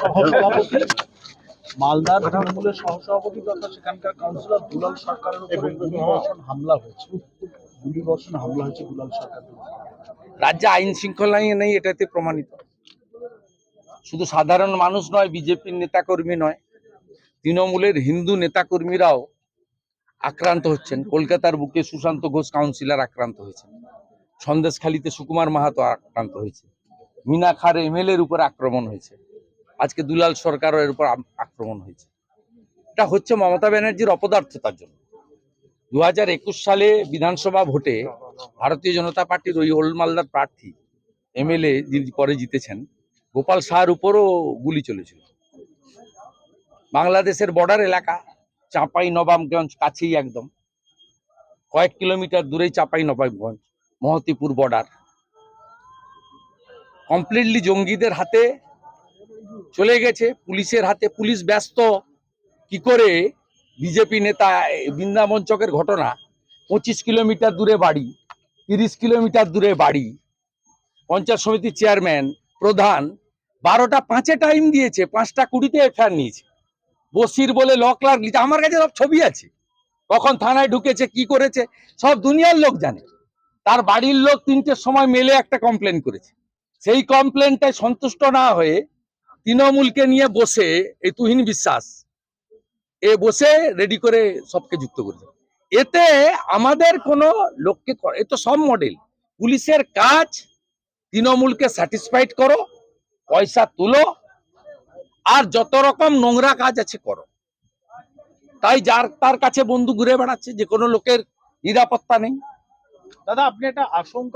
সহসভাপতি মালদার তৃণমূলের সহসভাপতি তথা সেখানকার কাউন্সিলর দুলাল সরকারের উপরে গুলিবর্ষণ হামলা হয়েছে। গুলিবর্ষণ হামলা হয়েছে দুলাল সরকারের রাজ্যে আইন শৃঙ্খলা নেই এটাতে প্রমাণিত। শুধু সাধারণ মানুষ নয় বিজেপির নেতাকর্মী নয় তৃণমূলের হিন্দু নেতাকর্মীরাও আক্রান্ত হচ্ছেন। কলকাতার বুকে সুশান্ত ঘোষ কাউন্সিলর আক্রান্ত হয়েছেন। সন্দেশখালীতে সুকুমার মাহাতো আক্রান্ত হয়েছে। মিনা খার এমএলএর উপর আক্রমণ হয়েছে। আজকে দুলাল সরকারের উপর আক্রমণ হয়েছে। এটা হচ্ছে মমতা ব্যানার্জির অপদার্থতার জন্য। দু হাজার একুশ সালে বিধানসভা ভোটে ভারতীয় জনতা পার্টির ওই ওল্ড মালদার প্রার্থী, এমএলএ যিনি পরে জিতেছেন, গোপাল শাহর উপরও গুলি চলেছিল। বাংলাদেশের বর্ডার এলাকা চাঁপাই নবাবগঞ্জ কাছেই একদম। কয়েক কিলোমিটার দূরেই চাঁপাই নবাবগঞ্জ মহতিপুর বর্ডার। কমপ্লিটলি জঙ্গিদের হাতে চলে গেছে, পুলিশের হাতে। পুলিশ ব্যস্ত। কি করে? বিজেপি নেতা বৃন্দাবন চকের ঘটনা। পঁচিশ কিলোমিটার দূরে বাড়ি, তিরিশ কিলোমিটার দূরে বাড়ি। পঞ্চায়েত সমিতির চেয়ারম্যান, প্রধান, বারোটা পাঁচে টাইম দিয়েছে, পাঁচটা কুড়িতে এফআইআর নিয়েছে। বসির বলে ল ক্লার্ক লিখে আমার কাছে সব ছবি আছে। কখন থানায় ঢুকেছে, কি করেছে, সব দুনিয়ার লোক জানে। তার বাড়ির লোক তিনটের সময় মেলে একটা কমপ্লেন করেছে। সেই কমপ্লেনটায় সন্তুষ্ট না হয়ে তৃণমূলকে নিয়ে বসে এই তুহিন বিশ্বাস, এ বসে রেডি করে সবকে যুক্ত করেছে এতে আমাদের কোনো লোককে এ তো সব মডেল পুলিশের কাজ, তৃণমূলকে স্যাটিসফাইড করো, পয়সা তুলো, আর যত রকম নোংরা কাজ আছে করো। তাই যার, তার কাছে বন্ধু ঘুরে বেড়াচ্ছে, যে কোনো লোকের নিরাপত্তা নেই। দাদা, আপনি একটা আশঙ্কা